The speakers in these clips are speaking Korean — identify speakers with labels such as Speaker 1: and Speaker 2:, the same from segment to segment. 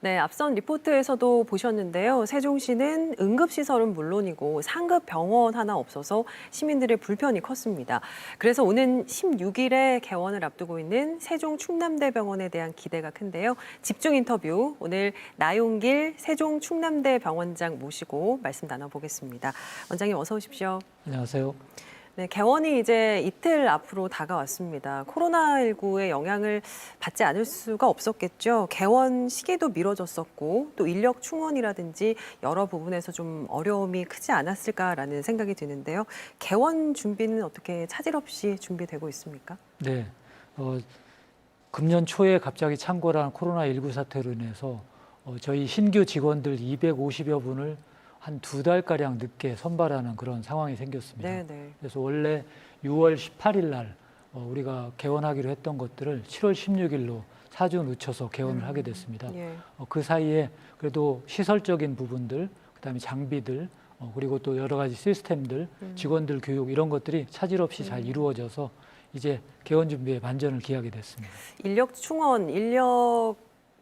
Speaker 1: 네, 앞선 리포트에서도 보셨는데요. 세종시는 응급시설은 물론이고 상급 병원 하나 없어서 시민들의 불편이 컸습니다. 그래서 오는 16일에 개원을 앞두고 있는 세종 충남대병원에 대한 기대가 큰데요. 집중 인터뷰 오늘 나용길 세종 충남대 병원장 모시고 말씀 나눠보겠습니다. 원장님 어서 오십시오.
Speaker 2: 안녕하세요.
Speaker 1: 네, 개원이 이제 이틀 앞으로 다가왔습니다. 코로나19의 영향을 받지 않을 수가 없었겠죠. 개원 시기도 미뤄졌었고 또 인력 충원이라든지 여러 부분에서 좀 어려움이 크지 않았을까라는 생각이 드는데요. 개원 준비는 어떻게 차질 없이 준비되고 있습니까?
Speaker 2: 네. 어, 금년 초에 갑자기 창궐한 코로나19 사태로 인해서 어, 저희 신규 직원들 250여 분을 한 두 달가량 늦게 선발하는 그런 상황이 생겼습니다.
Speaker 1: 네, 네.
Speaker 2: 그래서 원래 6월 18일 날 어, 우리가 개원하기로 했던 것들을 7월 16일로 사주 늦춰서 개원을 하게 됐습니다.
Speaker 1: 예.
Speaker 2: 어, 그 사이에 그래도 시설적인 부분들, 그다음에 장비들, 어, 그리고 또 여러 가지 시스템들,
Speaker 1: 음.
Speaker 2: 직원들 교육 이런 것들이 차질 없이 잘 이루어져서 이제 개원 준비에 만전을 기하게 됐습니다.
Speaker 1: 인력 충원, 인력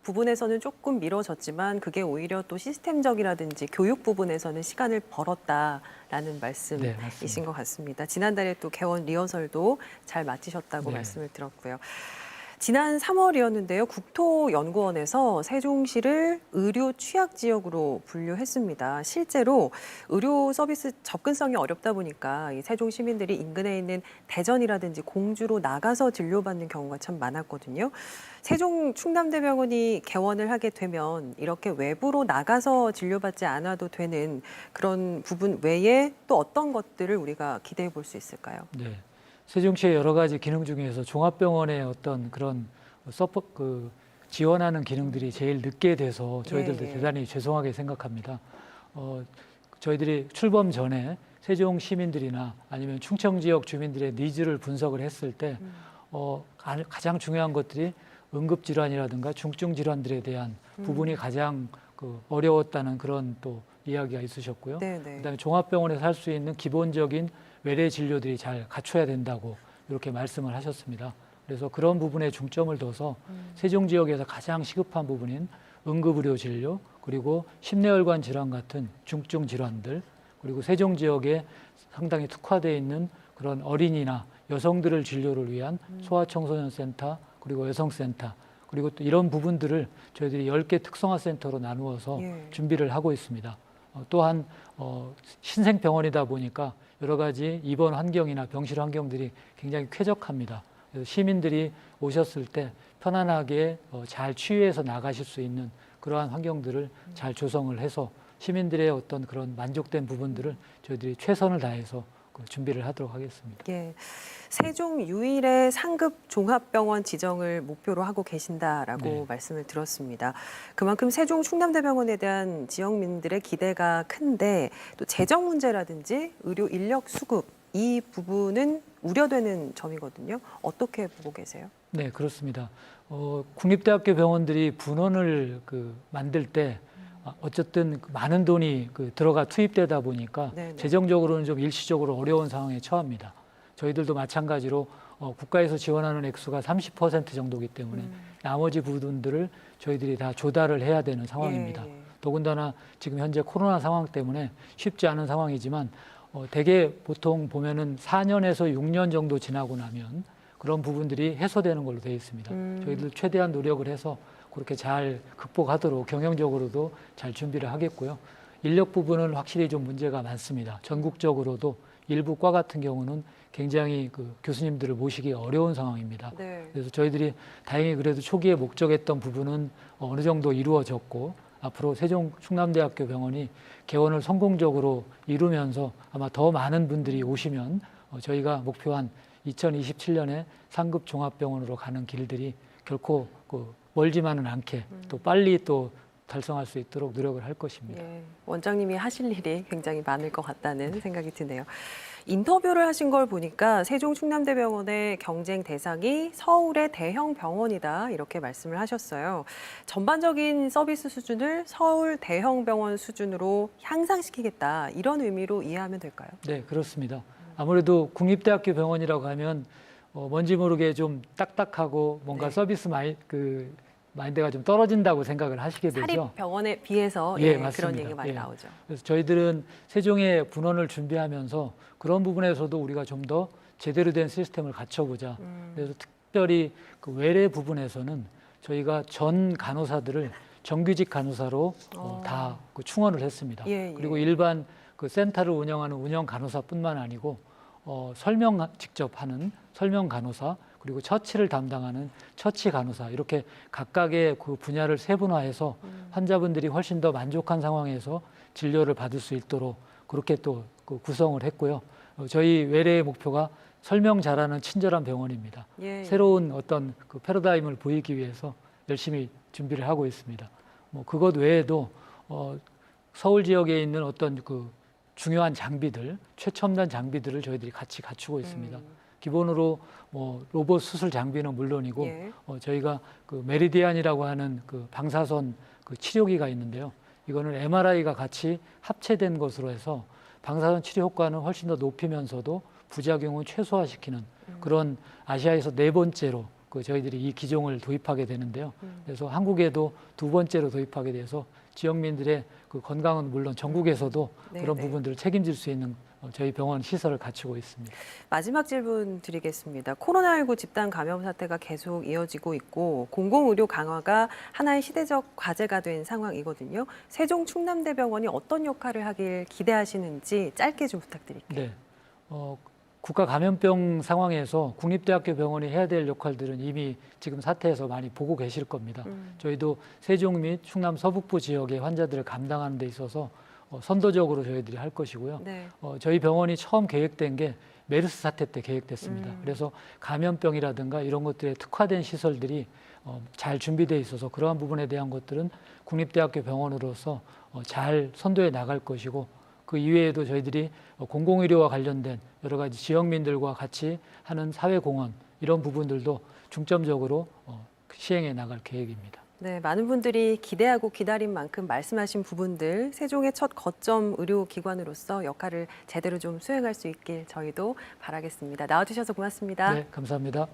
Speaker 1: 부분에서는 조금 미뤄졌지만 그게 오히려 또 시스템적이라든지 교육 부분에서는 시간을 벌었다라는 말씀.
Speaker 2: 네,
Speaker 1: 이신. 것 같습니다. 지난달에 또 개원 리허설도 잘 마치셨다고
Speaker 2: 네.
Speaker 1: 말씀을 들었고요. 지난 3월이었는데요. 국토연구원에서 세종시를 의료 취약 지역으로 분류했습니다. 실제로 의료 서비스 접근성이 어렵다 보니까 이 세종 시민들이 인근에 있는 대전이라든지 공주로 나가서 진료받는 경우가 참 많았거든요. 세종 충남대병원이 개원을 하게 되면 이렇게 외부로 나가서 진료받지 않아도 되는 그런 부분 외에 또 어떤 것들을 우리가 기대해 볼 수 있을까요?
Speaker 2: 네. 세종시의 여러 가지 기능 중에서 종합병원의 어떤 그런 서포 그 지원하는 기능들이 제일 늦게 돼서 저희들도
Speaker 1: 예, 예.
Speaker 2: 대단히 죄송하게 생각합니다. 어, 저희들이 출범 전에 세종 시민들이나 아니면 충청 지역 주민들의 니즈를 분석을 했을 때
Speaker 1: 음.
Speaker 2: 어, 가- 가장 중요한 것들이 응급 질환이라든가 중증 질환들에 대한
Speaker 1: 음.
Speaker 2: 부분이 가장 그 어려웠다는 그런 또 이야기가 있으셨고요.
Speaker 1: 네, 네.
Speaker 2: 그다음에 종합병원에서 할 수 있는 기본적인 외래 진료들이 잘 갖춰야 된다고 이렇게 말씀을 하셨습니다. 그래서 그런 부분에 중점을 둬서
Speaker 1: 음.
Speaker 2: 세종 지역에서 가장 시급한 부분인 응급의료 진료 그리고 심내혈관 질환 같은 중증 질환들 그리고 세종 지역에 상당히 특화되어 있는 그런 어린이나 여성들을 진료를 위한 소아청소년 센터 그리고 여성센터 그리고 또 이런 부분들을 저희들이 10개 특성화 센터로 나누어서
Speaker 1: 예.
Speaker 2: 준비를 하고 있습니다. 어, 또한 어, 신생병원이다 보니까 여러 가지 입원 환경이나 병실 환경들이 굉장히 쾌적합니다. 그래서 시민들이 오셨을 때 편안하게 어, 잘 치유해서 나가실 수 있는 그러한 환경들을 잘 조성을 해서 시민들의 어떤 그런 만족된 부분들을 저희들이 최선을 다해서 그 준비를 하도록 하겠습니다.
Speaker 1: 예. 세종 유일의 상급 종합병원 지정을 목표로 하고 계신다라고
Speaker 2: 네.
Speaker 1: 말씀을 들었습니다. 그만큼 세종 충남대병원에 대한 지역민들의 기대가 큰데 또 재정 문제라든지 의료 인력 수급 이 부분은 우려되는 점이거든요. 어떻게 보고 계세요?
Speaker 2: 네, 그렇습니다. 어, 국립대학교 병원들이 분원을 그 만들 때 아, 어쨌든 그 많은 돈이 그 들어가 투입되다 보니까
Speaker 1: 네네.
Speaker 2: 재정적으로는 좀 일시적으로 어려운 상황에 처합니다. 저희들도 마찬가지로 어, 국가에서 지원하는 액수가 30% 정도이기 때문에
Speaker 1: 음.
Speaker 2: 나머지 부분들을 저희들이 다 조달을 해야 되는 상황입니다.
Speaker 1: 예, 예.
Speaker 2: 더군다나 지금 현재 코로나 상황 때문에 쉽지 않은 상황이지만 어, 대개 보통 보면은 4년에서 6년 정도 지나고 나면 그런 부분들이 해소되는 걸로 되어 있습니다.
Speaker 1: 음.
Speaker 2: 저희들 최대한 노력을 해서 그렇게 잘 극복하도록 경영적으로도 잘 준비를 하겠고요. 인력 부분은 확실히 좀 문제가 많습니다. 전국적으로도 일부 과 같은 경우는 굉장히 그 교수님들을 모시기 어려운 상황입니다.
Speaker 1: 네.
Speaker 2: 그래서 저희들이 다행히 그래도 초기에 목적했던 부분은 어느 정도 이루어졌고 앞으로 세종 충남대학교 병원이 개원을 성공적으로 이루면서 아마 더 많은 분들이 오시면 어, 저희가 목표한 2027년에 상급 종합병원으로 가는 길들이 결코 그 멀지만은 않게 또 빨리 또 달성할 수 있도록 노력을 할 것입니다.
Speaker 1: 예, 원장님이 하실 일이 굉장히 많을 것 같다는 생각이 드네요. 인터뷰를 하신 걸 보니까 세종 충남대병원의 경쟁 대상이 서울의 대형 병원이다 이렇게 말씀을 하셨어요. 전반적인 서비스 수준을 서울 대형 병원 수준으로 향상시키겠다 이런 의미로 이해하면 될까요?
Speaker 2: 네, 그렇습니다. 아무래도 국립대학교 병원이라고 하면 어, 뭔지 모르게 좀 딱딱하고 뭔가
Speaker 1: 네.
Speaker 2: 서비스 마이 그 마인드가 좀 떨어진다고 생각을 하시게 되죠.
Speaker 1: 사립 병원에 비해서
Speaker 2: 예,
Speaker 1: 예. 그런 얘기 많이
Speaker 2: 예.
Speaker 1: 나오죠.
Speaker 2: 그래서 저희들은 세종의 분원을 준비하면서 그런 부분에서도 우리가 좀 더 제대로 된 시스템을 갖춰보자.
Speaker 1: 음.
Speaker 2: 그래서 특별히 그 외래 부분에서는 저희가 전 간호사들을 정규직 간호사로 어,
Speaker 1: 어.
Speaker 2: 다그 충원을 했습니다.
Speaker 1: 예, 예.
Speaker 2: 그리고 일반 그 센터를 운영하는 운영 간호사뿐만 아니고 어, 설명 직접 하는 설명 간호사 그리고 처치를 담당하는 처치 간호사 이렇게 각각의 그 분야를 세분화해서
Speaker 1: 음.
Speaker 2: 환자분들이 훨씬 더 만족한 상황에서 진료를 받을 수 있도록 그렇게 또 그 구성을 했고요. 어, 저희 외래의 목표가 설명 잘하는 친절한 병원입니다.
Speaker 1: 예.
Speaker 2: 새로운 어떤 그 패러다임을 보이기 위해서 열심히 준비를 하고 있습니다. 뭐 그것 외에도 어, 서울 지역에 있는 어떤 그 중요한 장비들, 최첨단 장비들을 저희들이 같이 갖추고 있습니다.
Speaker 1: 음.
Speaker 2: 기본으로 뭐 로봇 수술 장비는 물론이고
Speaker 1: 예.
Speaker 2: 어, 저희가 그 메리디안이라고 하는 그 방사선 그 치료기가 있는데요. 이거는 MRI가 같이 합체된 것으로 해서 방사선 치료 효과는 훨씬 더 높이면서도 부작용을 최소화시키는
Speaker 1: 음.
Speaker 2: 그런 아시아에서 네 번째로 그 저희들이 이 기종을 도입하게 되는데요.
Speaker 1: 음.
Speaker 2: 그래서 한국에도 두 번째로 도입하게 돼서 지역민들의 그 건강은 물론 전국에서도
Speaker 1: 네,
Speaker 2: 그런
Speaker 1: 네.
Speaker 2: 부분들을 책임질 수 있는 어, 저희 병원 시설을 갖추고 있습니다.
Speaker 1: 마지막 질문 드리겠습니다. 코로나19 집단 감염 사태가 계속 이어지고 있고 공공의료 강화가 하나의 시대적 과제가 된 상황이거든요. 세종 충남대병원이 어떤 역할을 하길 기대하시는지 짧게 좀 부탁드릴게요.
Speaker 2: 네. 어, 국가 감염병 상황에서 국립대학교 병원이 해야 될 역할들은 이미 지금 사태에서 많이 보고 계실 겁니다.
Speaker 1: 음.
Speaker 2: 저희도 세종 및 충남 서북부 지역의 환자들을 감당하는 데 있어서 어, 선도적으로 저희들이 할 것이고요.
Speaker 1: 네.
Speaker 2: 어, 저희 병원이 처음 계획된 게 메르스 사태 때 계획됐습니다.
Speaker 1: 음.
Speaker 2: 그래서 감염병이라든가 이런 것들에 특화된 시설들이 어, 잘 준비되어 있어서 그러한 부분에 대한 것들은 국립대학교 병원으로서 어, 잘 선도해 나갈 것이고 그 이외에도 저희들이 어, 공공의료와 관련된 여러 가지 지역민들과 같이 하는 사회공헌 이런 부분들도 중점적으로 어, 시행해 나갈 계획입니다.
Speaker 1: 네, 많은 분들이 기대하고 기다린 만큼 말씀하신 부분들 세종의 첫 거점 의료기관으로서 역할을 제대로 좀 수행할 수 있길 저희도 바라겠습니다. 나와주셔서 고맙습니다.
Speaker 2: 네, 감사합니다.